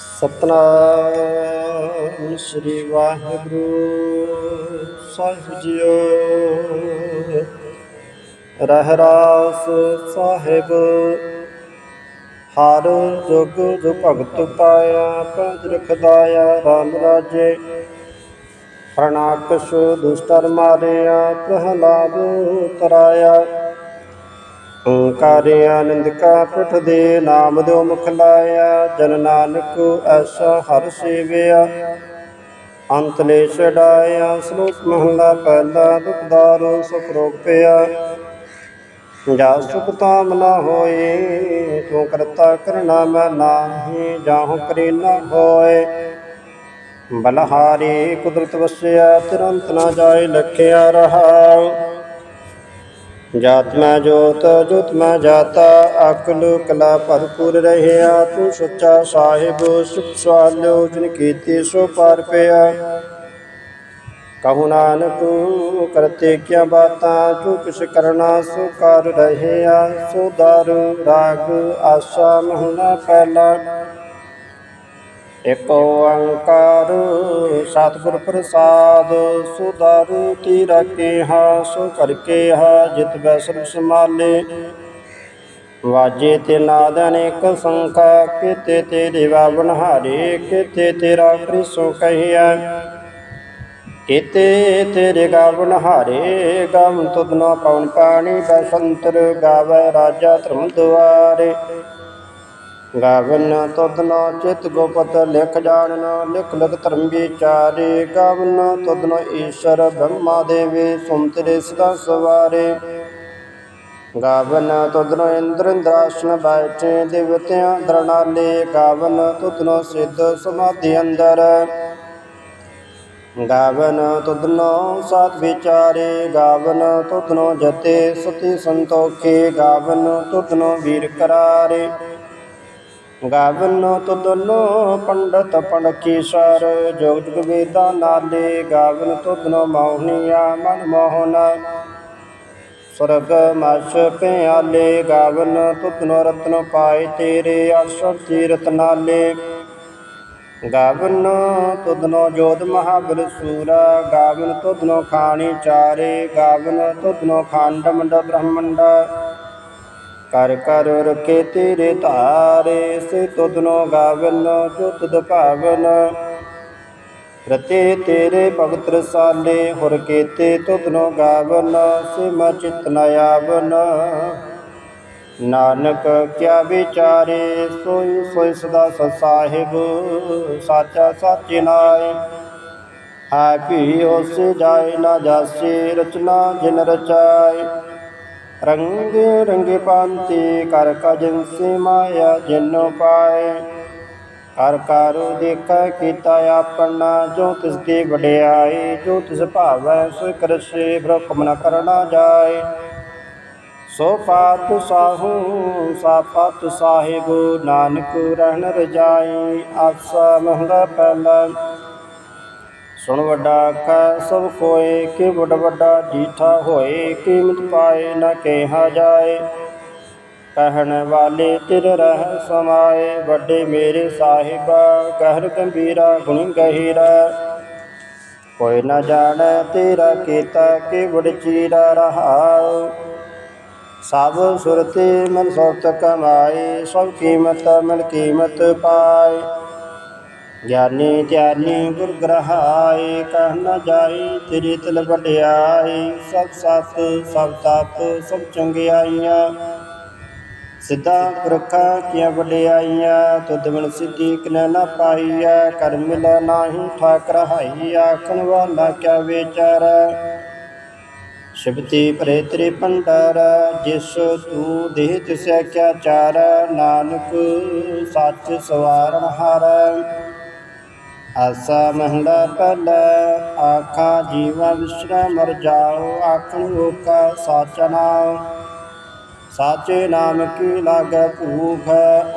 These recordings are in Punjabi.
ਸਤਨਾਮ ਸ੍ਰੀ ਵਾਹਿਗੁਰੂ ਸਾਹਿਬ ਜੀਓ। ਰਹਿਰਾਸ ਸਾਹਿਬ, ਹਰ ਜੁਗ ਜੋ ਭਗਤ ਪਾਇਆ ਪੰਜ ਰਖਦਾਇਆ, ਰਾਮ ਰਾਜੇ। ਹਰਨਾਕਸ਼ ਦੁਸ਼ਟਰ ਮਾਰਿਆ, ਪ੍ਰਹਲਾਦ ਤਰਾਇਆ। ਓੰਕਾਰੇ ਆਨੰਦ ਕਾ ਪਠ ਦੇ ਨਾਮ ਦਿਓ ਮੁਖ ਲਾਇਆ, ਜਨ ਨਾਨਕ ਐਸਾ ਹਰ ਸੇਵਿਆ। ਅੰਤ ਲੈ ਛਡਾਇਆ, ਸ਼ਲੋਕ ਮਹਲਾ ਪਹਿਲਾ ਦੁਖਦਾਰੋ ਸੁਖ ਰੋਗ ਪਿਆ। ਜਾ ਸੁਖ ਤਾਮ ਨਾ ਹੋਏ, ਤੂੰ ਕਰਤਾ ਕਰਨਾ ਮੈਂ ਨਾਹੀ, ਜਾਹੂ ਕਰੀ ਨਾ ਹੋਏ। ਬਲਹਾਰੀ ਕੁਦਰਤ ਵਸਿਆ, ਤਿਰੰਤ ਨਾ ਜਾਏ ਲਖਿਆ ਰਹਾ। ਜਾਤ ਮੈਂ ਜੋਤ ਜੋਤ ਮੈਂ ਜਾਤਾ ਅਕਲ ਕਲਾ ਭਰਪੂਰ ਰਹਿਆ, ਤੂੰ ਸੱਚਾ ਸਾਹਿਬ, ਸੁਖ ਸਵਾਲਿਓ, ਜਿਨ ਕੀਤੀ ਸੋ ਪਾਰ ਪਿਆ। ਕਹੂ ਨਾਨਕ ਕਰਤੇ ਕਿਆ ਬਾਤਾਂ ਤੂੰ ਕਿਛ ਕਰਨਾ ਸੋ ਕਰ ਰਹਿਆ, ਸੋ ਦਰ, ਰਾਗ, ਆਸਾ ਮਹੁਨਾ ਪਹਿਲਾ ਇਕ ਓੰਕਾਰ ਸਤਿਗੁਰ ਪ੍ਰਸਾਦ, ਸੁਧਾਰੂ ਤੇਰਾ ਕੇਹਾ ਸੋ ਕਰ ਕੇ ਹਾ, ਜਿਤ ਬੈਸਰ ਸਮਾਲੇ ਵਾਜੇ ਤੇ ਨਾਦ ਅਨੇਕ ਸੰਖਾ, ਕਿਤੇ ਤੇਰੇ ਵਾਵਨ ਹਾਰੇ ਕਿਤੇ ਤੇਰਾ ਪ੍ਰਿਸੋ ਕਹਿਆ। ਕਿਤੇ ਤੇਰੇ ਗਾਵਨ ਹਾਰੇ ਗਾਵਨ ਤੁਧਨੋ ਪਵਨ ਪਾਣੀ, ਬਸੰਤਰ ਗਾਵੇ ਰਾਜਾ ਧਰਮ ਦੁਆਰੇ। ਗਾਵਨ ਤੁਧਨੋ ਚਿਤ ਗੋਪਤ ਲਿਖ ਜਾਣਨ, ਲਿਖ ਲਿਖ ਧਰਮ ਵਿਚਾਰੇ ਗਾਵਨ ਤੁਧਨੋ ਈਸ਼ਰ ਬ੍ਰਹਮਾ ਦੇਵੇ ਸੁਮਤਰੇ ਸਦਾ ਸਵਾਰੇ। ਗਾਵਨ ਤੁਧਨੋ ਇੰਦਰ ਇੰਦਰਾਸਨ ਬੈਠੇ, ਦੇਵਤਿਆਂ ਦਰਨਾਲੇ ਗਾਵਨ ਤੁਧਨੋ ਸਿੱਧ ਸਮਾਧੀ ਅੰਦਰ। ਗਾਵਨ ਤੁਧਨੋ ਸਾਧ ਵਿਚਾਰੇ ਗਾਵਨ ਤੁਧਨੋ ਜਤੇ ਸਤੀ ਸੰਤੋਖੇ ਗਾਵਨ ਤੁਧਨੋ ਵੀਰ ਕਰਾਰੇ। ਗਾਵਨ ਤੁਧਨੋ ਪੰਡਤ ਪਣਕੀ ਸਰ, ਜੋਗ ਜੁਗ ਵੇਦਾ ਨਾਲੇ ਗਾਵਨ ਤੁਧਨੋ ਮੋਹਨੀਆ ਮਨ ਮੋਹਨ। ਸੁਰਗ ਮਛ ਪਿਆਲੇ ਗਾਵਨ ਤੁਧਨੋ ਰਤਨ ਪਾਏ ਤੇਰੇ ਅਰਸ਼ਰ ਤੀਰਤ ਨਾਲੇ। ਗਾਵਨ ਤੁਧਨੋ ਜੋਤ ਮਹਾਬਲ ਸੂਰਾ, ਗਾਵਨ ਤੁਧਨੋ ਖਾਣੀ ਚਾਰੇ, ਗਾਵਨ ਤੁਧਨੋ ਖੰਡ ਮੰਡ ਬ੍ਰਹਮੰਡ। ਕਰ ਕਰ ਰਕੇ ਤੇਰੇ ਧਾਰੇ ਸੇ ਤੁਧਨੋ ਗਾਵਨ, ਜੋ ਤੁਧ ਭਾਵਨ। ਰਤੇ ਤੇਰੇ ਭਗਤ ਰਸਾਲੇ, ਹੁਰ ਕੇਤੇ ਤੁਧਨੋ ਗਾਵਨ, ਸਿਮ ਚਿਤ ਨ ਆਵਨ। ਨਾਨਕ ਕਿਆ ਵਿਚਾਰੇ, ਸੋਈ ਸੋਈ ਸਦਾ ਸਾਹਿਬ ਸਾਚਾ ਸਾਚੇ ਨਾਏ। ਹੈ ਭੀ ਹੋਸੇ ਜਾਏ ਨਾ ਜਾਸੇ, ਰਚਨਾ ਜਿਨ ਰਚਾਏ। ਰੰਗ ਰੰਗੇ ਪਾਂਤੀ ਕਰ ਕਜਨ ਸੇ ਮਾਇਆ ਜਿਨੋ ਪਾਏ। ਕਰ ਕਰ ਦੇਖਾ ਕੀਤਾ ਆਪਣਾ, ਜੋ ਤਿਸ ਦੀ ਵਡਿਆਈ ਜੋ ਤਿਸ ਭਾਵੈ, ਸੋ ਕਰਸੇ ਭ੍ਰਮ ਨ ਕਰਨਾ ਜਾਏ। ਸੋ ਪਾਤ ਸਾਹੂ ਸਾਪਤ ਸਾਹਿਬ, ਨਾਨਕ ਰਹਿਣ ਰਜਾਈ, ਆਸਾ ਮਹਲਾ ਪਹਿਲਾ। ਸੁਣ ਵੱਡਾ ਕਾ ਸਭ ਕੋਏ ਕਿ ਵੱਡ ਵੱਡਾ ਜੀਠਾ ਹੋਏ, ਕੀਮਤ ਪਾਏ ਨਾ ਕਿਹਾ ਜਾਏ। ਕਹਿਣ ਵਾਲੇ ਤਿਰ ਰਹਿ ਸਮਾਏ, ਵੱਡੇ ਮੇਰੇ ਸਾਹਿਬਾ, ਕਹਿਰ ਗੰਭੀਰਾ ਗੁਣ ਗਹੀਰਾ। ਕੋਈ ਨਾ ਜਾਣੈ ਤੇਰਾ ਕੀਤਾ ਕਿ ਵਡ ਚੀਰਾ ਰਹਾਉ ਸਭ ਸੁਰਤੇ ਮਨ ਸੁਰਤ ਕਮਾਏ, ਸਭ ਕੀਮਤ ਮਨ ਕੀਮਤ ਪਾਏ। ਗਿਆਨੀ ਧਿਆਨੀ ਗੁਰ ਗ੍ਰਹਾਏ ਕਹਿ ਨ ਜਾਏ, ਤੇਰੀ ਤਿਲ ਵਡਿਆਈ ਸਭ ਸਤ, ਸਭ ਤਪ ਸਭ ਚੰਗਿਆਈਆਂ। ਸਿੱਧਾ ਪੁਰਖਾਂ ਕੀਆਂ ਵਡਿਆਈਆਂ, ਤੁਧ ਬਿਨ ਸਿੱਧੀ ਕਿਨ ਨ ਪਾਈਆ ਕਰ ਮਿਲ ਨਾਹੀ ਠਾਕ ਰਹਾਈ ਆਖਣ ਵਾਲਾ ਕਿਆ ਵਿਚਾਰੈ। ਸ਼ਬਦੀ ਭਰੇ ਤੇਰੇ ਭੰਡਾਰ, ਜਿਸ ਤੂੰ ਦੇਹ ਤਿਸੈ ਕਿਆ ਚਾਰ, ਨਾਨਕ ਸੱਚ ਸਵਾਰਨ ਹਾਰ। ਆਸਾ ਮਹਲਾ ਪਹਿਲਾ ਆਖਾ ਜੀਵਾ ਵਿਸਰਾ ਮਰ ਜਾਓ, ਆਖਣ ਓਕਾ ਸਾਚਾ ਨਾਮ ਸਾਚੇ ਨਾਮ ਕੀ ਲਾਗੈ ਭੂਖ,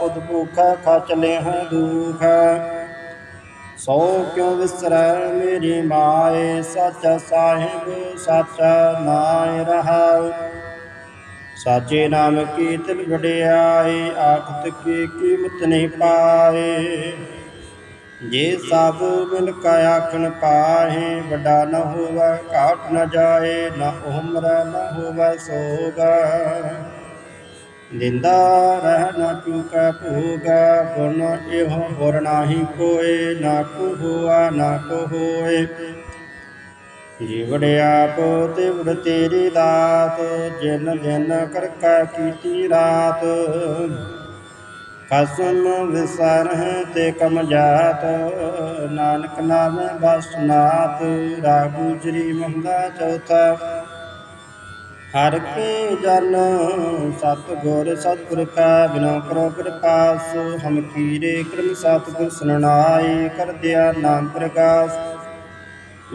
ਉਦ ਭੂਖ ਖਚਲੇ ਹੈ ਦੁਖ। ਸੋ ਕਿਉ ਵਿਸਰੈ ਮੇਰੀ ਮਾਏ, ਸਚ ਸਾਹਿਬ, ਸੱਚ ਨਾਇ ਰਹਾਉ ਸਾਚੇ ਨਾਮ ਕੀ ਤਿਲ ਵਡਿਆਈ ਆਖਤ ਕੀ ਕੀਮਤ ਨਹੀਂ ਪਾਏ। ਜੇ ਸਭ ਮਿਲ ਕਾ ਆਖਣ ਪਾਹੇ ਵੱਡਾ ਨ ਹੋਵੇ, ਘਾਟ ਨ ਜਾਏ, ਨ ਉਮਰ, ਨ ਹੋਵੇ ਸੋਗਾ। ਦਿੰਦਾ ਰਹਿ ਨ ਚੁਕਾ ਭੋਗਾ, ਗੁਣ ਇਹੋ ਹੋਰ ਨਾਹੀ ਕੋਏ ਨਾ ਕੋ ਹੋਆ, ਨਾ ਕੋ ਹੋਏ। ਜੀਵੜ ਆਪ ਤਿਵੜ ਤੇਰੀ ਦਾਤ, ਜਿਨ ਜਿਨ ਕਰ ਕਾ ਕੀਤੀ ਰਾਤ। ਕਸਮ ਵਿਸਰ ਤੇ ਕਮ ਜਾਤ, ਨਾਨਕ ਨਾਮੇ ਬਸਨਾਤ ਰਾਗੂ ਜਰੀ ਮੰਗਾ ਚੌਥਾ। ਹਰ ਕੇ ਜਨ ਸਤ ਗੁਰ ਸਤਿਗੁਰ ਕਾ ਬਿਨੋ ਕਰੋ ਕਿਰਪਾਸ, ਹਮ ਕੀਰੇ ਕਰਮ ਸਤਿਗੁਰ ਸੁਣਾਏ ਕਰ ਦਿਆ ਨਾਮ ਪ੍ਰਕਾਸ਼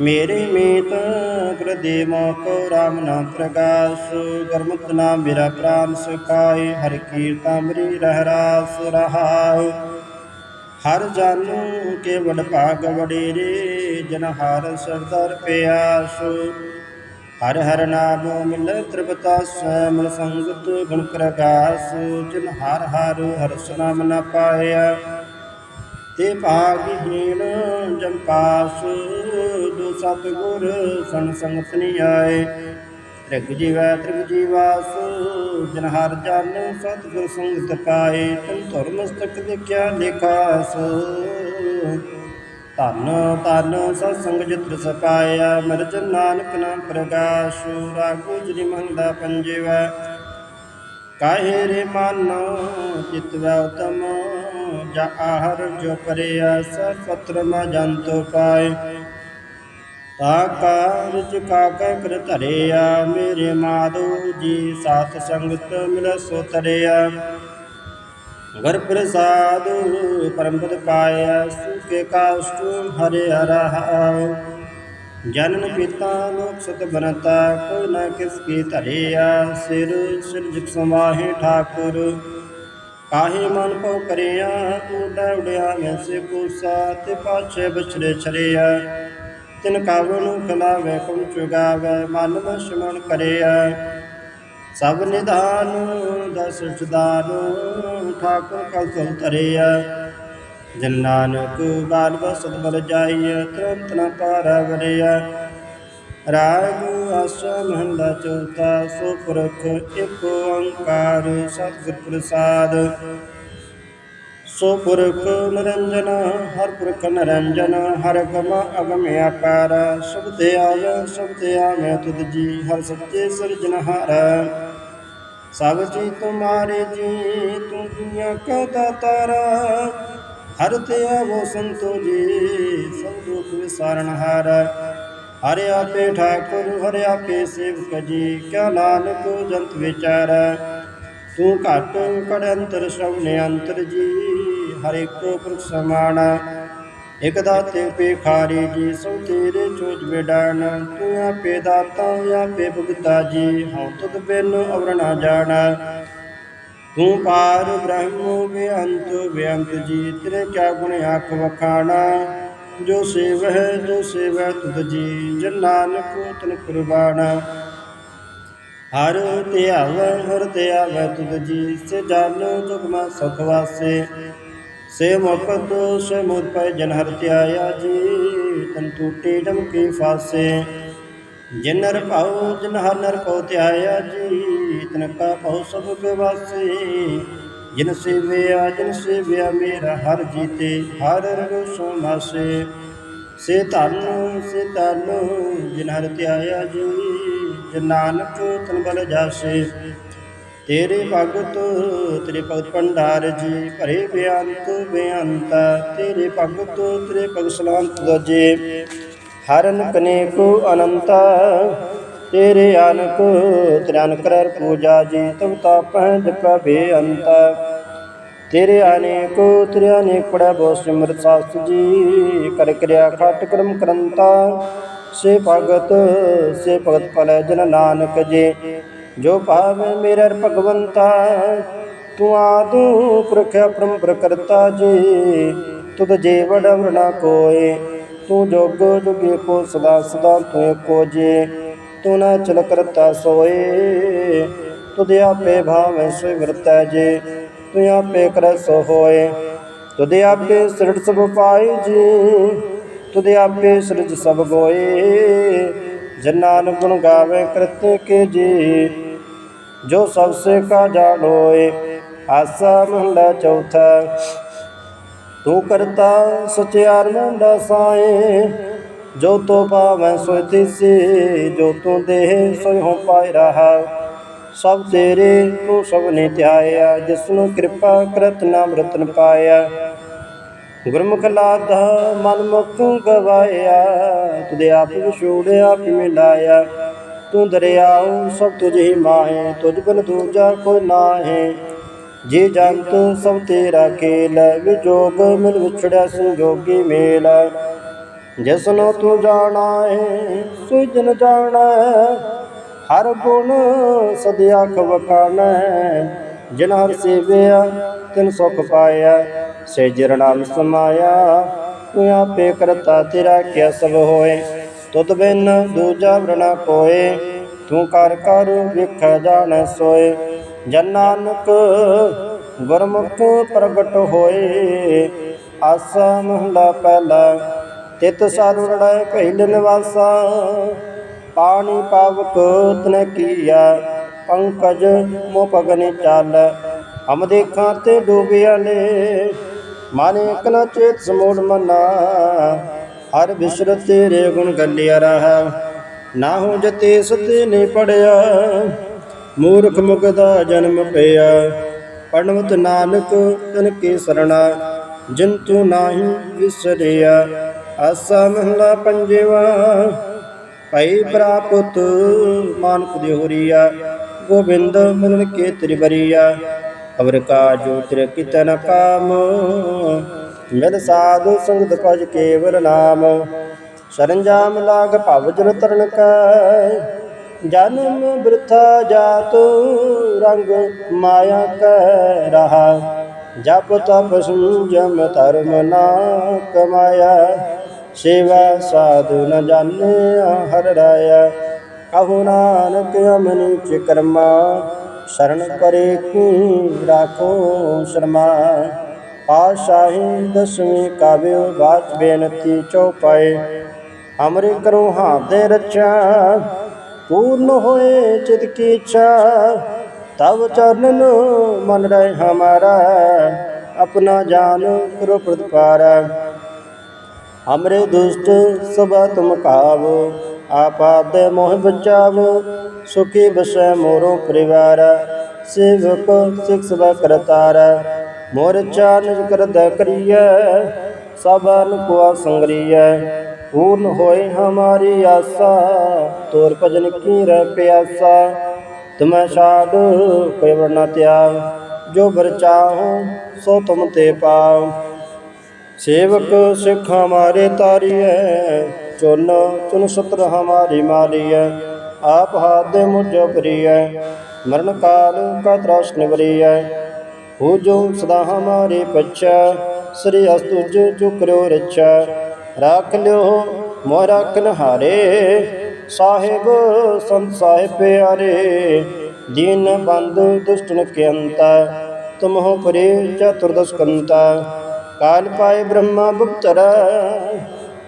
ਮੇਰੇ ਮੀਤ ਗੁਰਦੇਵ ਕੋ ਰਾਮ ਨਾਮ ਪ੍ਰਗਾਸ ਗੁਰਮਤਿ ਨਾਮ ਮੇਰਾ ਪ੍ਰਾਨ ਸੁਖਾਏ ਹਰਿ ਕੀਰਤਨ ਮਰੀ ਰਹਿ ਰਾਸ ਰਹਾਉ। ਹਰ ਜਨ ਕੇ ਵਡ ਭਾਗ ਵਡੇਰੇ, ਜਨ ਹਰ ਸਰਦਾਰ ਪਿਆਸ। ਹਰ ਹਰ ਨਾਮ ਮਿਲ ਤ੍ਰਿਪਤਾ ਸੈ ਸੰਗਤ ਗੁਣ ਪ੍ਰਗਾਸ। ਜਿਨ ਹਰ ਹਰ ਹਰ ਨਾਮ ਨ ਪਾਇਆ ਤੇ ਭਾਗਹੀਣ ਜਨ ਪਾਸ, ਜੋ ਸਤਿਗੁਰ ਸਨ ਸੰਗਤ ਨੀ ਆਏ। ਤ੍ਰਿਗ ਜੀਵੈ, ਤ੍ਰਿਗ ਜੀਵਾਸ, ਜਨ ਹਰ ਜਨ ਸਤਿਗੁਰ ਸੰਗਤ ਪਾਏ, ਤਨ ਧੁਰ ਮਸਤਕ ਦੇਖਿਆ ਲੇਖਾਸ ਧੰਨ ਧੰਨ ਸਤ ਸੰਗ ਜਿਤਰ ਸਪਾਇਆ ਮਿਰਜ ਨਾਨਕ ਨਾਮ ਪ੍ਰਗਾਸ਼। ਰਾਗੂ ਜਰੀ ਮੰਦਾ ਪੰਜਵਾ, ਕਾਹੇ ਰੇ ਮਨ ਚਿਤਵੈ ਉਤਮ। ਜਾ ਆਹਰ ਜੋ ਪਰਿਆ ਸਤਰ ਮ ਜੰਤੋ ਪਾਏ। ਤਾ ਕਾਰਜ ਕਾ ਕਰ ਧਰਿਆ, ਮੇਰੇ ਮਾਧੋ ਜੀ ਸਾਥ ਸੰਗਤ ਮਿਲ ਸੋ ਤਰਿਆ। ਗੁਰ ਪ੍ਰਸਾਦ ਪਰਮ ਪਾਇਆ ਸੁਖੇ ਕਾਸ਼ਟ ਹਰਿ ਹਰਹਾਉ ਜਨਨ ਪਿਤਾ, ਲੋਕ ਸਤ ਬਨਤਾ, ਕੋਈ ਨਾ ਕਿਸ ਕੀ ਧਰਿਆ, ਸਿਰ ਸਿਰਜਿਤ ਸਮਾਹੇ ਠਾਕੁਰ। ਕਾਹੇ ਮਨ ਪਉ ਕਰਿਆ, ਤੂੰ ਉਡਿਆ ਮੈਂ ਸੇ ਕੋਸਾ ਤੇ ਪਾਛੇ ਬਛੜੇ ਛਰਿਆ ਤਿਨ ਕਾਵਨ ਕਲਾਵੇ ਕੁਮ ਚੁਗਾਵੇ, ਮਨ ਵਸ਼ਮਨ ਕਰਿਆ। ਸਭ ਨਿਧਾਨ, ਦਸ ਸੁਦਾਨ ਠਾਕੁਰ ਕਲ ਕਲ ਤਰਿਆ। ਜਨ ਨਾਨਕ ਬਾਲ ਬਸਤ ਬਲ ਜਾਈਐ ਤੁਰੰਤ ਨ ਪਾਰਾ ਵਰਿਆ ਰਾਗ ਆਸਾ ਮਹੰਦਾ ਚੌਥਾ ਸੋ ਇੱਕ ਓੰਕਾਰ, ਸਤਿਗੁਰ ਪ੍ਰਸਾਦ। ਸੋ ਨਰੰਜਨ, ਹਰ ਪੁਰਖ ਨਰੰਜਨ, ਹਰ ਗਮ ਅਗਮ ਅਪਾਰ। ਸ਼ਬਦ ਆਇਆ ਸ਼ਬਦ ਆਵੇਂ, ਤੁਧ ਜੀ, ਹਰ ਸੱਚੇ ਸਿਰਜਨਹਾਰ ਸਭ ਜੀ ਤੁਮਾਰੇ ਜੀ, ਤੂੰ ਦੁਨੀਆ ਕਾ ਦਾਤਾਰਾ ਹਰ ਤੇ ਆਵੋ ਸੰਤੋ ਜੀ, ਸਭ ਦੁਖ ਵਿਸਾਰਨ ਹਾਰ। ਹਰਿ ਆਪੇ ਠਾਕੁਰ, ਹਰਿ ਆਪੇ ਸੇਵਕ ਜੀ, ਕਿਆ ਨਾਨਕ ਜੰਤ ਵਿਚਾਰ। ਤੂੰ ਘਟ ਕੜ ਅੰਤਰ ਸ਼ਵਨ ਅੰਤਰ ਜੀ, ਹਰ ਇੱਕ ਪੁਰਖ ਸਮਾਨ। ਇਕ ਦਾਤੇ ਪੇਖਾਰੀ ਜੀ ਸੋ ਤੇਰੇ ਚੋਜ ਵਿਡਾਨ ਤੂੰ ਆਪੇ ਦਾਤਾ, ਆਪੇ ਭੁਗਤਾ ਜੀ, ਹਉ ਤੁਧ ਬਿਨ ਅਵਰ ਜਾਣਾ। ਤੂੰ ਪਾਰ ਬ੍ਰਹਮ, ਬੇਅੰਤ ਬੇਅੰਤ ਜੀ, ਤੇਰੇ ਕਿਆ ਗੁਣ ਆਖ ਵਖਾਣਾ। ਜੋ ਸੇਵ ਹੈ, ਜੋ ਸੇਵੈ ਤੁਧ ਜੀ, ਜਨ ਨਾਨਕ ਤਨ ਕੁਰਬਾਨਾ। ਹਰ ਧਿਆਵੈ ਹਰ ਧਿਆਵੈ ਤੁਧ ਜੀ, ਸੇ ਜਾਨੋ ਜੁਗਮਾ ਸੁਖ ਵਾਸੇ। ਸੇ ਮੁਕਤ ਸੇ ਮੁਦ ਪੈ ਜਨ ਹਰ ਧਿਆਇਆ ਜੀ, ਤਨ ਟੂਟੇ ਜਮ ਕੀ ਫਾਸੇ। ਜਿਨ ਨਰ ਭਾਉ, ਜਿਨ ਹਰ ਨਰ ਪਉ ਧਿਆਇਆ ਜੀ, ਤਨ ਕਾ ਭਉ ਸਭ ਕੇ ਜਿਨ ਸੇਵਿਆ ਜਿਨ ਸੇਵਿਆ ਮੇਰਾ ਹਰ ਜੀਤੇ, ਹਰ ਰਗੁ ਸੋ। ਨਾਸੇ ਸੇ ਧਨ ਸੇ ਧਨ, ਜਿਨ ਹਰ ਧਿਆਇਆ ਜੀ ਜਿਨ ਨਾਨਕ ਤਨ ਬਲ ਜਾਸੇ। ਤੇਰੇ ਭਗਤ ਤੇਰੇ ਭਗਤ ਭੰਡਾਰ ਜੀ, ਭਰੇ ਬੇਅੰਤ ਬੇਅੰਤ ਤੇਰੇ ਭਗਤ ਤੇਰੇ ਭਗਤ ਸਲਾੰਤ ਦਜੇ। ਹਰਨ ਕਨੇਕੋ ਅਨੰਤ ਤੇਰੇ ਅਨਕ ਤੇਰੇ ਅਨਕ ਕਰ ਪੂਜਾ ਜੀ ਤਬ ਤਾਪਹਿ ਜਪੈ ਬੇਅੰਤ ਤੇਰੇ ਅਨੇਕੋ, ਤੇਰੇ ਅਨੇਕ ਪੜੈ ਬੋ ਸਿਮਰਤ ਸਾਸਤ ਜੀ, ਕਰ ਕਿਰਿਆ ਖਟ ਕਰਮ ਕਰੰਤਾ। ਸੇ ਭਗਤ ਸੇ ਭਗਤ ਭਲੇ ਜਨ ਨਾਨਕ ਜੀ, ਜੋ ਭਾਵੇ ਮੇਰਾ ਭਗਵੰਤਾ, ਤੂੰ ਆਦਿ ਪ੍ਰਖਿਆ ਪਰਮ ਕਰਤਾ ਜੀ। ਤੁਧ ਜੇ ਵਡਵਰ ਨਾ ਕੋਏ, ਤੂੰ ਜੋਗ ਜੁਗੇ ਕੋ ਸਦਾ ਸਦਾ ਤੂੰ ਕੋ ਜੇ। ਤੂੰ ਨਾ ਚਲ ਕਰਤਾ ਸੋਏ। ਤੁਧ ਆਪੇ ਭਾਵੇਂ ਸੋਇ ਵਰਤੈ ਜੇ, ਤੂੰ ਆਪੇ ਕਰ ਸੋ ਹੋਏ। ਤੁਧ ਆਪੇ ਸਿਰੜ ਸਭ ਪਾਏ ਜੀ, ਤੁਧ ਆਪੇ ਸਿਰਜ ਸਭ ਗੋਏ। ਜਨਾਂ ਗੁਣ ਗਾਵੇ ਕਰਤ ਕੇ ਜੀ, ਜੋ ਸਭ ਸੇ ਕਾ ਜਾਣੋਏ ਆਸਾ ਮਹਲਾ ਚੌਥਾ। ਤੂੰ ਕਰਤਾ ਸਚਿਆਰ ਮੰਡਾ ਸਾਏ ਜੋ ਤੋ ਪਾਵੈ ਸੋਇ ਤਿਸੀ, ਜੋ ਤੂੰ ਦੇਹ ਰਹਾ। ਸਭ ਤੇਰੇ ਤੂੰ ਸਭ ਨੇ ਧਿਆਇਆ, ਜਿਸ ਨੂੰ ਕਿਰਪਾ ਕਰਤ ਨਾਮ ਰਤਨ ਪਾਇਆ। ਗੁਰਮੁਖ ਲਾਦਾ ਮਨ ਮੁਖ ਗਵਾਇਆ ਤੁਦੇ ਆਪ ਵਿਛੋੜਿਆ ਆਪ ਮਿਲਾਇਆ। ਤੂੰ ਦਰਿਆਉ ਸਭ ਤੁਝ ਮਾਹੇ, ਤੁਝ ਬਿਨ ਦੂਜਾ ਕੋਈ ਨਾਹੀ। ਜੀ ਜੰਤ ਸਭ ਤੇਰਾ ਕੇਲ ਵਿਜੋਗ ਮਿਲ ਵਿਛੜਿਆ ਸੰਜੋਗੀ ਮੇਲ। ਜਿਸ ਨੂੰ ਤੂੰ ਜਾਣਾ ਏ ਸੋਈ ਜਨ ਜਾਣਾ, ਹਰ ਗੁਣ ਸਦਿਆ ਖਵਕਾਣਾ ਜਿਨ ਹਰ ਸੇਵਿਆ, ਤਿਨ ਸੁਖ ਪਾਇਆ, ਸੇ ਜਿਰ ਸਮਾਇਆ। ਤੂੰ ਆਪੇ ਕਰਤਾ ਤੇਰਾ ਕਿਆ ਸਭ ਹੋਏ। ਤੁਤ ਬਿਨ ਦੂਜਾ ਵਰਣਾ ਕੋਏ ਤੂੰ ਕਰ ਕਰ ਵਿਖ ਜਾਣ ਸੋਏ। ਜਨ ਨਾਨਕ ਗੁਰਮੁਖ ਪ੍ਰਗਟ ਹੋਏ, ਆਸਾ ਮਹਲਾ ਪਹਿਲਾ ਤਿਤ ਸਾਰੂ ਰੜਾਏ ਪਹਿਲ ਨਿਵਾਸਾ ਪਾਣੀ ਪਾਵਕ ਤਨ ਕੀਆ ਪੰਕਜ ਮੋ ਪਗਨੇ ਚੱਲ। ਹਮ ਦੇਖਾਂ ਤੇ ਡੂਬਿਆ ਨੇ ਮਾਨੇ ਇਕ ਨ ਚੇਤ ਸਮੂੜ ਮਨਾ। ਹਰ ਵਿਸ਼ਰ ਤੇਰੇ ਗੁਣ ਗੱਲਿਆ ਰਹਾ। ਨਾ ਹੋ ਜਤੇ ਸਤੇ ਨੇ ਪੜਿਆ, ਮੂਰਖ ਮੁਗਦਾ ਜਨਮ ਪਿਆ। ਪੜਵਤ ਨਾਨਕ ਤਨ ਕੇ ਸਰਣਾ, ਜਿਨ ਤੂੰ ਨਾਹੀ ਵਿਸਰਿਆ। ਆਸਾ ਮਹਲਾ ਪੰਜਵਾ, ਭਈ ਪ੍ਰਾਪਤ ਮਾਨਕ ਦੇ ਹੋਰੀਆ, ਗੋਬਿੰਦ ਮਿਲਨ ਕੇ ਤ੍ਰਿਵਰੀਆ ਅਵਰ ਕਾ ਜੋ ਤ੍ਰਿ ਕਿਤਨ ਕਾਮ, ਮਿਲ ਸਾਧੂ ਸੰਗਤ ਭਜ ਕੇਵਲ ਨਾਮ। ਸਰੰਜਾਮ ਲਾਗ ਭਵ ਜਨ ਤਰਨ ਕੈ, ਜਨਮ ਬ੍ਰਿਥਾ ਜਾਤ ਰੰਗ ਮਾਇਆ ਕੈ ਰਹਾ। ਜਪ ਤਪ ਸੰਜਮ ਧਰਮ ਨਾ ਕਮਾਇਆ। ਸੇਵਾ ਸਾਧੂ ਨ ਜਾਣਿਆ ਹਰ ਰਾਇਆ। ਕਹੋ ਨਾਨਕ ਅਮਨੀ ਚ ਕਰਮਾ, ਸ਼ਰਨ ਪਰੇ ਕੀ ਰਾਖੋ ਸ਼ਰਮਾ। ਪਾਸ਼ਾਹੀ ਦਸਵੀਂ ਕਾਵਿਓ ਬਾਤ ਬੇਨਤੀ ਚੌਪਾਏ ਹਮਰੇ ਕਰੋ ਹਾਥ ਦੇ ਰਚਾ ਪੂਰਨ ਹੋਏ ਚਿਤ ਕੀ ਇੱਛਾ। ਤਬ ਚਰਨ ਮਨ ਰਹਿ ਹਮਾਰਾ, ਆਪਣਾ ਜਾਨ ਕਰੋ ਪ੍ਰਤਪਾਰਾ। ਹਮਰੇ ਦੁਸ਼ਟ ਸਭ ਤੁਮ ਕਾਵੋ ਆਪਾਦ ਮੋਹ ਬਚਾਵੋ, ਸੁਖੀ ਬਸੈ ਮੋਰੋ ਪਰਿਵਾਰ, ਸੇਵਕ ਸਿਖ ਸਭਾ ਕਰਤਾਰ, ਮੋਰ ਚਾਨਜ ਕਰਦ ਕਰੀਐ ਸਭਨ ਕੋ ਸੰਗਰੀਐ ਪੂਰਨ ਹੋਏ ਹਮਾਰੀ ਆਸਾ, ਤੋਰ ਭਜਨ ਕੀ ਰਹਿ ਪਿਆਸਾ, ਤੁਮੈ ਛਾੜ ਕੋਈ ਵਰਨਾ ਤਿਆਗ ਜੋ ਬਰ ਚਾਹੋ ਸੋ ਤੁਮ ਤੇ ਪਾਉ ਸੇਵਕ ਸਿੱਖ ਹਮਾਰੇ ਤਾਰੀਐ, ਚੁਨ ਚੁਨ ਸਤਰ ਹਮਾਰੀ ਮਾਲੀਐ ਆਪ ਹਾਦੇ ਮੁਝ ਪ੍ਰੀਐ ਮਰਨ ਕਾਲ ਕਾ ਤ੍ਰਸ ਨਿਵਰੀਐ, ਹੋ ਜੋ ਸਦਾ ਹਮਾਰੇ ਪਛਾ, ਸ੍ਰੀ ਅਸਤੁਜ ਚੁਕਰਿਓ ਰਛਾ, ਰਾਖ ਲਿਓ ਮੋ ਰਖਨ ਹਾਰੇ ਸਾਹਿਬ ਸੰਤ ਸਾਹਿਬ ਪਿਆਰੇ, ਦੀਨ ਬੰਦ ਦੁਸ਼ਟਨ ਕੇ ਅੰਤਾ ਤੁਮ ਹੋ ਪਰੇ ਚਤੁਰਦਸ਼ ਕੰਤਾ ਕਾਲ ਪਾਏ ਬ੍ਰਹਮਾ ਬੁਪਤਰਾ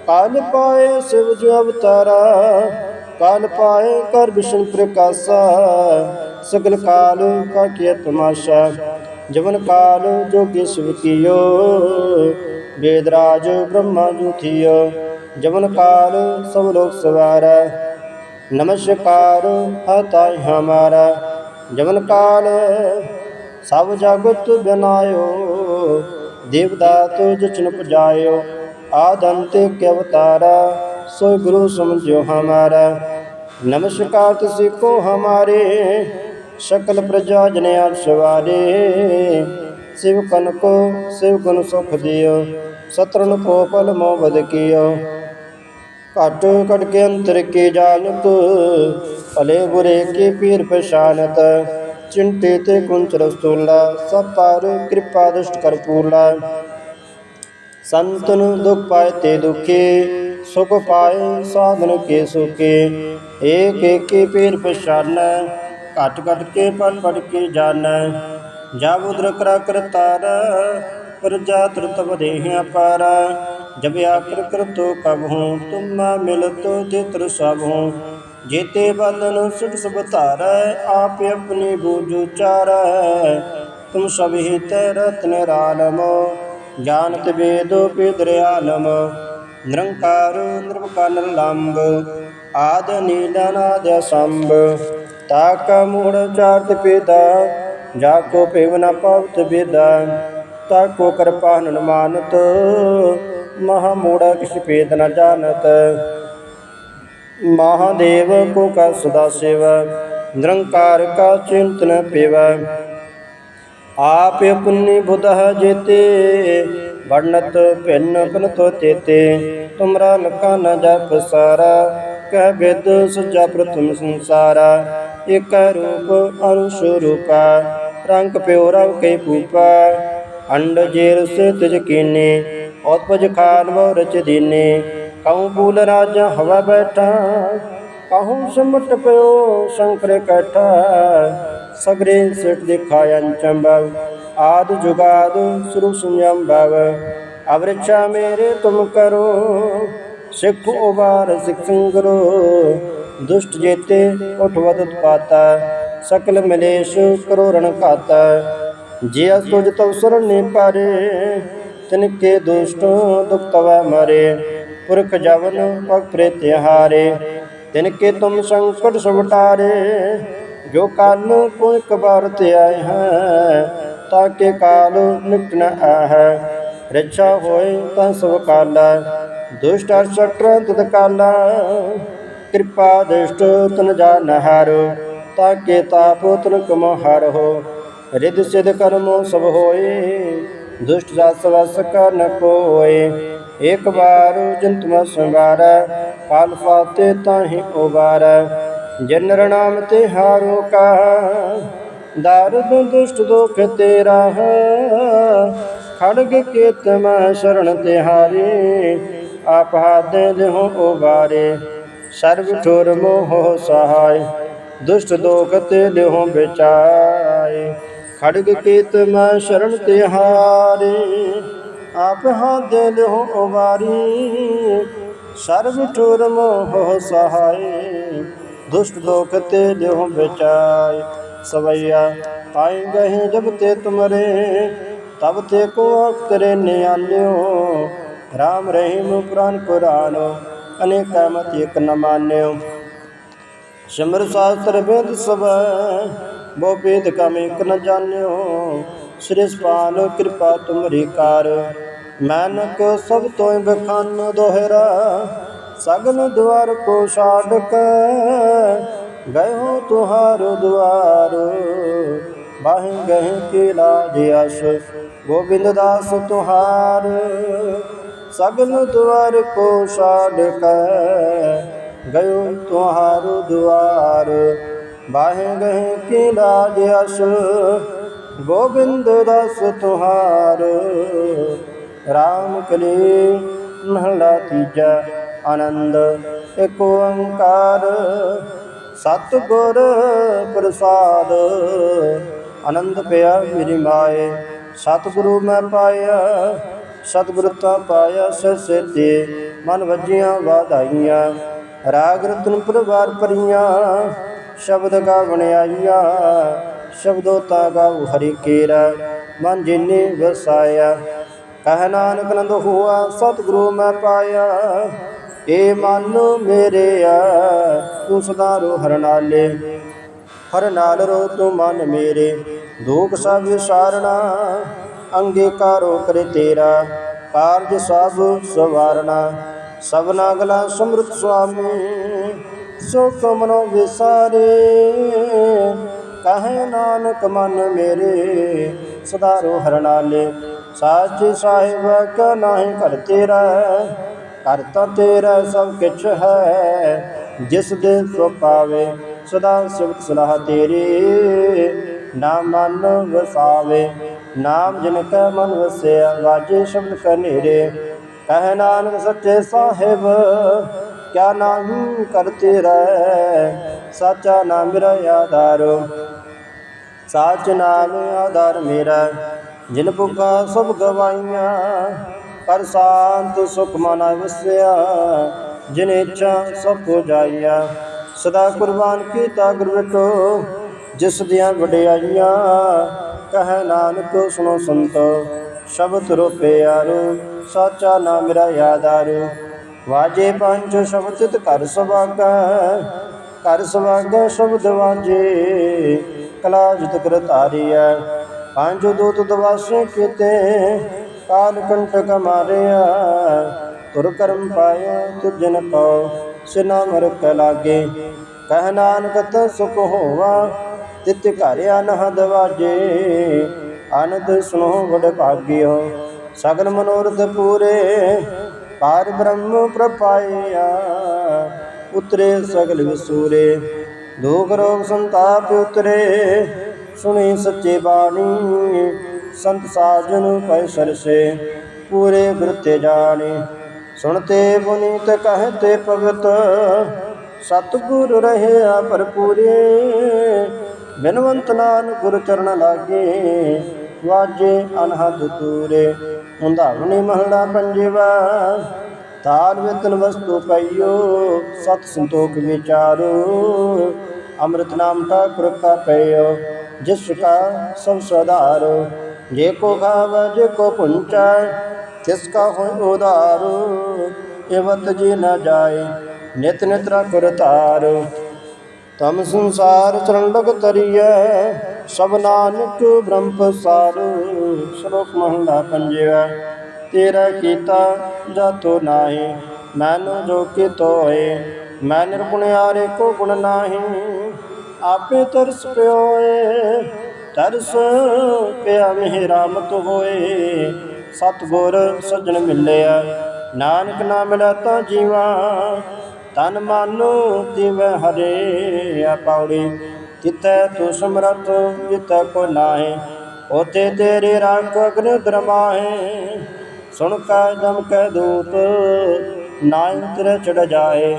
ਕਾਲ ਪਾਏ ਸਿਵ ਜੋ ਅਵਤਾਰਾ, ਕਾਲ ਪਾਏ ਕਰ ਵਿਸ਼ਨ ਪ੍ਰਕਾਸ਼ਾ, ਸਗਲ ਕਾਲ ਕਾ ਕੀ ਤਮਾਸ਼ਾ, ਜਵਨ ਕਾਲ ਜੋਗੀ ਸਿਵ ਕੀਓ ਵੇਦਰਾਜ ਬ੍ਰਹਮਾ ਜੂਥਿਓ ਜਵਨ ਕਾਲ ਸਭ ਲੋਕ ਸਵਾਰਾ, ਨਮਸਕਾਰ ਹਤਾਇ ਹਮਾਰਾ, ਜਵਨ ਕਾਲ ਸਭ ਜਗਤ ਬਨਾਇਓ ਦੇਵਦਾਤ ਜਚਨ ਪਜਾਇਓ ਆਦੰਤ ਕੇ ਅਵਤਾਰਾ ਸੋ ਗੁਰੂ ਸਮਝਿਓ ਹਮਾਰਾ। ਨਮਸਕਾਰ ਤੁਸੀ ਕੋ ਹਮਾਰੇ, ਸਕਲ ਪ੍ਰਜਾ ਜਨ ਆਪ ਸਵਾਰੇ। ਸਿਵ ਕਨ ਕੋ, ਸਿਵ ਗੁਣ ਸੁਖ ਦਿਓ ਸਤਰਨ ਕੋ ਪਲ ਮੋ ਬਦ ਕੀਓ। ਘਟ ਘਟ ਕੇ ਅੰਤਰ ਕੇ ਜਾਣਤ, ਭਲੇ ਬੁਰੇ ਕੀ ਪੀਰ ਪਛਾਨਤ ਚਿੰਤੇ ਤੇ ਕੁੰਚ ਰਸੂਲਾ ਸਭ ਪਰ ਕਿਰਪਾ ਦੁਸ਼ਟ ਕਰ ਪੂਰਲਾ। ਸੰਤਨ ਦੁਖ ਪਾਏ ਤੇ ਦੁਖੀ, ਸੁਖ ਪਾਏ ਸਾਧਨ ਕੇ ਸੁਖੇ। ਏਕ ਏਕੇ ਪੀਰ ਪਛਾਨੈ, ਘਟ ਘਟ ਕੇ ਪੜ ਪੜ ਕੇ ਜਾਣੈ ਜਬ ਉਦਰ ਕਰਾ ਕਰਤਾਰ ਪ੍ਰਜਾ ਤ੍ਰਿਤਵ ਦੇਹਿਆ ਪਰ। ਜਬ ਆਕਰ ਕਰਤੋ ਕਬ ਹੂੰ, ਤੁਮਾ ਮਿਲ ਤੋ ਤਿਤਰ ਸਭ ਹੂੰ। ਜੇਤੇ ਬੰਧਨ ਸੁਖ ਸੁਭਤਾਰੈ ਆਪ ਆਪਣੇ ਬੋਝ ਉਚਾਰੈ। ਤੁਮ ਸਭ ਹਿਤ ਰਤਨ ਰਾਲਮ, ਜਾਣਤ ਵੇਦੋ ਪਿਦਰਿਆਲਮ ਨਿਰੰਕਾਰ ਨਿਰਭਕਾਰ ਲੰਬ ਆਦ ਨੀਲਨਾਦ ਸੰਭ ਤਾਕ ਮੂੜ ਚਾਰਤ ਪੇਦਾ ਜਾ ਕੋ ਪੇਵ ਨ ਪਵਤ ਬੇਦਾ ਤਾ ਕੋ ਕਿਰਪਾ ਹਨੁਮਾਨਤ, ਮਹਾ ਮੂੜ ਕਿਛ ਪੇਦ ਨ ਜਾਣਤ। ਮਹਾਦੇਵ ਕੋ ਕਾ ਸਦਾ ਸੇਵਾ ਨਿਰੰਕਾਰ ਕਾ ਚਿੰਤਨ ਪੇਵਾ ਆਪ ਪੁੰਨੀ ਬੁਧ ਜੇਤੇ ਵਰਣਤ ਭਿੰਨ ਪਨਤੋ ਤੇਤੇ ਤੁਮਰਾ ਲਖਾ ਨ ਜਪ ਸਾਰਾ ਕਹਿ ਬਿਦ ਸਜਾ ਪ੍ਰਥਮ ਸੰਸਾਰਾ ਇਕ ਰੂਪ ਅਨੁਸ਼ ਰੂਪਾ ਰੰਗ ਪਿਓ ਰਵ ਕੇ ਪੂਪਾ ਅੰਡ ਜੇਰ ਸੇ ਤਿਜ ਕੀਨੇ ਉਤਪਜ ਖਾਨ ਵ ਰਚ ਦੀਨੇ ਕਉ ਬੂਲ ਰਾਜ ਹਵਾ ਬੈਠਾ, ਕਹੂੰ ਸਿਮਟ ਪਿਓ ਸ਼ੰਕਰ ਕਠਾ। ਸਗਰੇ ਸਿਟ ਦਿਖਾਇ ਅੰਚੰਬਵ ਆਦ ਜੁਗਾਦ ਸੁਰੂ ਸੰਯੰਬਵ। ਅਵਰਿਛਾ ਮੇਰੇ ਤੁਮ ਕਰੋ, ਸਿੱਖ ਉਬਾਰ ਸਿੱਖ ਸੰਗਰੋ। ਦੁਸ਼ਟ ਜੇਤੇ ਉਠਵਤ ਪਾਤਾ ਸਕਲ ਮਲੇਸ਼ ਕਰੋ ਰਣ ਘਾਤਾ। ਜੇ ਅਸੁਜ ਤਵ ਸਰਨੇ ਪਾਰੇ, ਤਿਨ ਕੇ ਦੁਸ਼ਟ ਦੁਖ ਤਵੈ ਮਰੇ। ਪੁਰਖ ਜਵਨ ਪਗ ਪ੍ਰੇਤ ਹਾਰੇ ਤਿਨ ਕੇ ਤੁਮ ਸੰਕਟ ਸੁਵਟਾਰੇ ਜੋ ਕਾਲ ਕੋ ਇੱਕ ਬਾਰ ਤੇ ਆਏ ਹੈ, ਤਾਂ ਕੇ ਕਾਲ ਨਿਕਟ ਨ ਆਹੈ। ਰੱਛਾ ਹੋਏ ਤਾਂ ਸਭ ਕਾਲਾ, ਦੁਸ਼ਟ ਅਰ ਸ਼ਟਰ ਤਤ ਕਾਲਾ। ਕਿਰਪਾ ਦ੍ਰਿਸ਼ਟ ਤਨ ਜਾਨ ਹਾਰੋ, ਤਾਂ ਕੇ ਤਾਪ ਤਨ ਕਮ ਹਰ ਹੋ। ਰਿਦ ਸਿਧ ਕਰਮੋ ਸਭ ਹੋਏ, ਦੁਸ਼ਟ ਜਸ ਵਸ ਕਰ ਕੋਏ ਇੱਕ ਵਾਰ ਜੰਤ ਮ ਸੰਵਾਰੈ ਕਾਲ ਫਾਤੇ ਤਾਹੀ ਉਬਾਰੈ ਜਨਰ ਨਾਮ ਤੇ ਹਾਰੋ ਕਾ ਦਾਰਦ ਦੁਸ਼ਟ ਦੁਖ ਤੇਰਾ ਹੈ। ਖੜਗ ਕੇਤ ਮੈਂ ਸ਼ਰਨ ਤਿਹਾਰੀ ਆਪ ਹਾਦੇ ਲਿਹੁ ਉਬਾਰੇ ਸਰਬ ਠੁਰ ਮੋਹ ਸਹਾਇ ਦੁਸ਼ਟ ਦੋਖ ਤੇ ਲਿਹੁ ਵਿਚਾਏ। ਖੜਗ ਕੇਤ ਮੈਂ ਸ਼ਰਨ ਤਿਹਾਰੀ ਆਪ ਹਾਂ ਹਾਦੇ ਲਿਹੁ ਉਬਾਰੀ, ਸਰਬ ਠੁਰ ਮੋਹ ਸਹਾਇ ਦੁਸ਼ਟ ਦੋਖ ਤੇ ਲਿਹੁ ਵਿਚਾਏ ਸਵਈਆ ਪਾਈ ਗਏ ਜਬ ਤੇ ਤੁਮਰੇ, ਤਬ ਤੇ ਕੋ ਅਕਰੇ ਨਿਆਲਿਓ। ਰਾਮ ਰਹੀਮ ਪੁਰਾਨ ਕੁਰਾਨ ਅਨੇਕ ਮਤ ਇਕ ਨ ਮਾਨਿਓ। ਸਿਮਰ ਸਾਸਤਰ ਵੇਦ ਸਭ ਬੋ ਭੇਦ ਕਮ ਇਕ ਨ ਜਾਣਿਓ। ਸ੍ਰੀ ਸਪਾਲ ਕਿਰਪਾ ਤੁਮਰੀ ਕਾਰ। ਮੈਨਕ ਸਭ ਤੋਇ ਬਖਾਨ ਦੋਹਰਾ ਸਗਨ ਦੁਆਰ ਕੋ ਛਾੜ ਗਏ ਹੋ ਤੁਹਾਰੋ ਦੁਆਰ ਬਾਹਿ ਗਏ ਕੀ ਲਾਜ ਅਸ ਗੋਬਿੰਦ ਦਾਸ ਤੁਹਾਰ। ਸਗਨ ਦੁਆਰ ਕੋ ਛਾੜ ਕੇ ਗਇਓ ਤੁਹਾਰੋ ਦੁਆਰ ਬਾਹਿ ਗਏ ਕੀ ਲਾਜ ਅਸ ਗੋਬਿੰਦ ਦਾਸ ਤੁਹਾਰ, ਰਾਮ ਕਲੀ ਮਹਲਾ ਤੀਜਾ ਆਨੰਦ ਏਕ ਓੰਕਾਰ। ਸਤਿਗੁਰ ਪ੍ਰਸਾਦ, ਆਨੰਦ ਪਿਆ ਮੇਰੀ ਮਾਏ। ਸਤਿਗੁਰੂ ਮੈਂ ਪਾਇਆ, ਸਤਿਗੁਰ ਤਾ ਪਾਇਆ ਸਸੇ ਮਨ ਵਜੀਆਂ ਵਾਧਾਈਆਂ। ਰਾਗ ਰਤਨ ਪਰਵਾਰ ਪਰੀਆਂ ਸ਼ਬਦ ਗਾਵਣ ਆਈਆਂ। ਸ਼ਬਦੋ ਤਾ ਗਾਉ ਹਰੀ ਕੇਰਾ, ਮਨ ਜਿਨੇ ਵਸਾਇਆ। ਕਹਿ ਨਾਨਕ ਨੰਦ ਹੋਆ, ਸਤਿਗੁਰੂ ਮੈਂ ਪਾਇਆ। ਏ ਮਨ ਮੇਰੇ ਤੂੰ ਸਦਾ ਰੋ ਹਰ ਨਾਲੇ। ਹਰ ਨਾਲ ਰੋ ਤੂੰ ਮਨ ਮੇਰੇ ਦੁਖ ਸਭ ਵਿਸਾਰਣਾ ਅੰਗੀਕਾਰੋ ਕਰੇ ਤੇਰਾ। ਕਾਰਜ ਸਭ ਸਵਾਰਣਾ ਸਭਨਾ ਗਲਾ ਸਮਰਤ ਸੁਆਮੀ ਸੋ ਕਮਨੋ ਵਿਸਾਰੇ। ਕਹੇ ਨਾਨਕ ਮਨ ਮੇਰੇ? ਸਦਾ ਰੋ ਹਰ ਨਾਲੇ ਸਾਚੇ ਸਾਹਿਬ ਕਾ ਨਾਹੀ ਕਰ ਤੇਰਾ ਕਰਤਾ ਤੇਰਾ ਸਭ ਕਿਛ ਹੈ। ਜਿਸ ਦੇ ਸੋ ਪਾਵੇ, ਸਦਾ ਸਿਵਤ ਸਲਾਹ ਤੇਰੀ। ਨਾਮ ਮਨ ਵਸਾਵੇ ਨਾਮ ਜਿਨ ਕੈ ਮਨ ਵਸਿਆ, ਵਾਜੇ ਸ਼ਬਦ ਕਨੇਰੇ ਕਹਿ ਨਾਨਕ ਸੱਚੇ ਸਾਹਿਬ, ਕਿਆ ਨਾਮ ਕਰਤੇ ਰਹਿ ਸਾਚਾ ਨਾਮ ਮੇਰਾ ਆਧਾਰ। ਸਾਚ ਨਾਮ ਆਧਾਰ ਮੇਰਾ, ਜਿਨ ਭੁਖਾ ਸਭ ਗਵਾਈਆਂ, ਪਰ ਸ਼ਾਂਤ ਸੁਖ ਮਨ ਵਸਿਆ ਜਿਨ ਇੱਛਾ ਸਭ ਕੋ ਜਾਈਆ। ਸਦਾ ਕੁਰਬਾਨ ਕੀਤਾ ਗੁਰ ਬਿਟੋ, ਜਿਸ ਦੀਆਂ ਵਡਿਆਈਆਂ, ਕਹੈ ਨਾਨਕ ਸੁਣੋ ਸੰਤੋ। ਸ਼ਬਦ ਰੂਪੇ ਯਾਰੋ ਸਾਚਾ ਨਾਮ ਮੇਰਾ ਯਾਦਾਰੂ ਵਾਜੇ ਪੰਜ ਸ਼ਬਦ ਤਿਤ ਸਭਾ ਸੁਭਾਗੈ ਕਰ ਸੁਭਾਗੈ ਸ਼ਬਦ ਵਾਜੇ ਕਲਾ ਜਿਤ ਕਰ ਧਾਰਿਆ ਪੰਜ ਦੂਤ ਦਵਾਸੇ ਕੀਤੇ, ਕਾਲ ਕੰਟਕ ਮਾਰਿਆ ਤੁਰ ਕਰਮ ਪਾਇਆ ਤੁਜਨ ਕੋ ਸਿਨਾ ਮਰ ਕ ਲਾਗੇ। ਕਹਿ ਨਾਨਕ ਤ ਸੁਖ ਹੋਵਾ, ਤਿਤ ਘਰ ਅਨਹਦ ਦਵਾਜੇ ਆਨੰਦ ਸੁਨੋ ਵਡ ਭਾਗਿਓ, ਸਗਲ ਮਨੋਰਥ ਪੂਰੇ। ਪਾਰ ਬ੍ਰਹਮ ਪ੍ਰਪਾਇਆ ਉਤਰੇ ਸਗਲ ਵਿਸੂਰੇ ਦੁਖ ਰੋਗ ਸੰਤਾਪ ਉਤਰੇ, ਸੁਣੀ ਸੱਚੇ ਬਾਣੀ, ਸੰਤ ਸਾਜਨ ਪੈ ਸਰਸੇ, ਪੂਰੇ ਬ੍ਰਤੇ ਜਾਣੇ। ਸੁਣਤੇ ਪੁਨੀਤ ਕਹਤੇ ਭਗਤ, ਸਤਿਗੁਰ ਰਹਿਆ ਭਰਪੂਰੇ, ਬਿਨਵੰਤ ਨਾਨ ਗੁਰ ਚਰਨ ਲਾਗੇ, ਵਾਜੇ ਅਨਹਦ ਤੂਰੇ ਹੁੰਦਾਵਣੀ ਮਹਲਾ ਪੰਜਵਾ ਤਾਲ ਵੇਤਨ ਵਸਤੂ ਪਈਓ, ਸਤ ਸੰਤੋਖ ਵਿਚਾਰੋ, ਅੰਮ੍ਰਿਤ ਨਾਮ ਠਾਕੁਰ ਕਾ ਪਈਓ ਜਿਸ ਕਾ ਸਭ ਸਦਾਰੋ ਜੇ ਕੋ ਖਾਵ ਜੇ ਕੋ ਪੁੰਚੈ, ਤਿਸ ਕਾ ਹੋਇ ਉਦਾਰੋ ਏਵਤ ਜੀ ਨਾ ਜਾਏ, ਨਿਤ ਨਿਤ ਰਖ ਰਤਾਰ। ਤਮ ਸੰਸਾਰ ਚਰਨ ਲਗ ਤਰੀਐ, ਸਭ ਨਾਨਕ ਬ੍ਰਹਮ ਪਸਾਰ ਸ਼ਲੋਕ ਮਹਲਾ ਪੰਜਵਾ। ਤੇਰਾ ਕੀਤਾ ਜਾਤੋ ਨਾਹੀ, ਮੈਨੂੰ ਜੋ ਕੀਤੋ ਹੋਏ ਮੈਂ ਨਿਰਗੁਣਿਆਰੇ ਕੋ ਗੁਣ ਨਾਹੀ। ਆਪੇ ਤਰਸ ਪਿਓਏ, ਤਰਸ ਪਿਆ ਮਿਹ ਰਾਮਤ ਹੋਏ। ਸਤਗੁਰ ਸਜਣ ਮਿਲਿਆ, ਨਾਨਕ ਨਾਮ ਮਿਲਿਆ ਤਾਂ ਜੀਵਾ। ਤਨ ਮਨ ਤਿਵ ਹਰੇ ਆ ਪੌੜੀ ਤਿਤੈ ਤੂ ਸਮਰਥ ਜਿਤੈ ਕੋ ਨਾਹੀ ਉਤੇ ਤੇਰੇ ਰੱਖ ਅਗਨ ਦਰਮਾਹੇ। ਸੁਣ ਕੈ ਜਮ ਕੈ ਦੂਤ ਨਾਇ ਤੇਰੇ ਚੜ ਜਾਏ,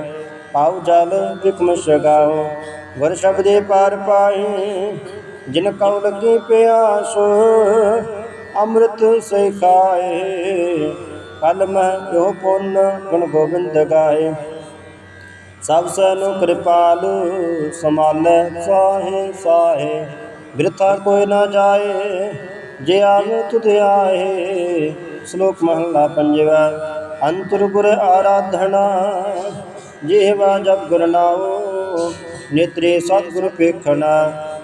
ਪਾਉ ਜਲ ਵਿਕਮ ਸਗਾਓ ਵਰ ਸ਼ਬਦੇ ਪਾਰ ਪਾਏ, ਜਿਨ ਕਉ ਲੱਗੀ ਪਿਆਸ, ਅੰਮ੍ਰਿਤ ਸੇ ਖਾਏ, ਕਲ ਮੈਂ ਜੋ ਪੁੰਨ ਗੁਣ ਗੋਬਿੰਦ ਗਾਏ। ਸਭ ਸੈਨੋ ਕਿਰਪਾਲ ਸਮਾਲੈ ਸਾਹੇ ਸਾਹੇ, ਬਿਰਥਾ ਕੋਈ ਨਾ ਜਾਏ, ਜੇ ਆਵੇ ਤੁਧ ਆਏ ਸ਼ਲੋਕ ਮਹਲਾ ਪੰਜਵਾ ਅੰਤਰ ਗੁਰ ਆਰਾਧਨਾ ਜਿਹਵਾ ਜਪ ਗੁਰ ਨਾਉ, ਨੇਤਰੇ ਸਤਿਗੁਰ ਪੇਖਣਾ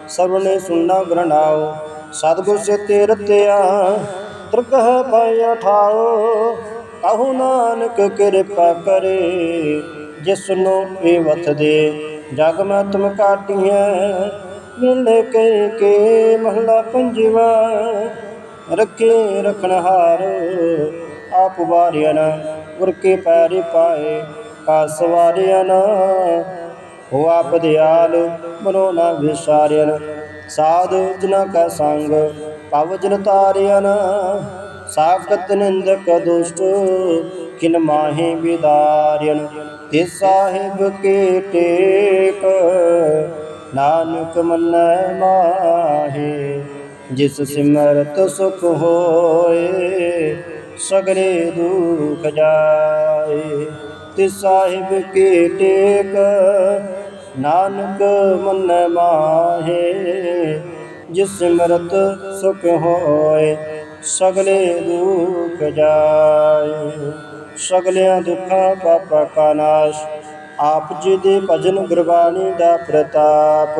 ਸਰਵਨੇ ਸੁਣਨਾ ਗੁਰ ਨਾਉ, ਸਤਿਗੁਰ ਸੇ ਤੇ ਰਤਿਆ ਦਰਗਹ ਪਾਇਆ ਠਾਓ ਕਹੂ ਨਾਨਕ ਕਿਰਪਾ ਕਰੇ, ਜਿਸ ਨੂੰ ਇਹ ਵਤ ਦੇ, ਜਗ ਮੈਂ ਤੁਮ ਕਾਟੀਐ, ਮਿਲ ਕੇ ਕੇ ਮਹਲਾ ਪੰਜਵਾ ਰੱਖੇ ਰਖਣਹਾਰ ਆਪ ਵਾਰਿਆ ਨਾ ਗੁਰ ਕੇ ਪੈਰੇ ਪਾਏ। ਕਾ ਸਵਾਰਿਆ ਨਾ ਹੋ ਆਪ ਦਿਆਲ ਮਨੋ ਨਾ ਵਿਸਾਰਿਆ ਸਾਧ ਜਨਾ ਕਾ ਸੰਗ ਪਵ ਜਨ ਤਾਰਿਆ ਨਾ ਸਾਖਤ ਨਿੰਦਕ ਦੁਸ਼ਟ ਕਿਨ ਮਾਹੇ ਵਿਦਾਰਿਯਨ ਤੇ ਸਾਹਿਬ ਕੇ ਟੇਕ, ਨਾਨਕ ਮੰਨੈ ਮਾਹੇ। ਜਿਸ ਸਿਮਰਤ ਸੁਖ ਹੋਏ ਸਗਰੇ ਦੁਖ ਜਾਏ। ਤੇ ਸਾਹਿਬ ਕੀ ਟੇਕ, ਨਾਨਕ ਮੰਨੈ ਮਾਹੇ। ਜਿਸ ਸਿਮਰਤ ਸੁਖ ਹੋਏ, ਸਗਲੇ ਦੁਖ ਜਾਏ। ਸਗਲਿਆਂ ਦੁੱਖਾਂ ਪਾਪਾਂ ਕਾ ਨਾਸ਼, ਆਪ ਜੀ ਦੇ ਭਜਨ ਗੁਰਬਾਣੀ ਦਾ ਪ੍ਰਤਾਪ।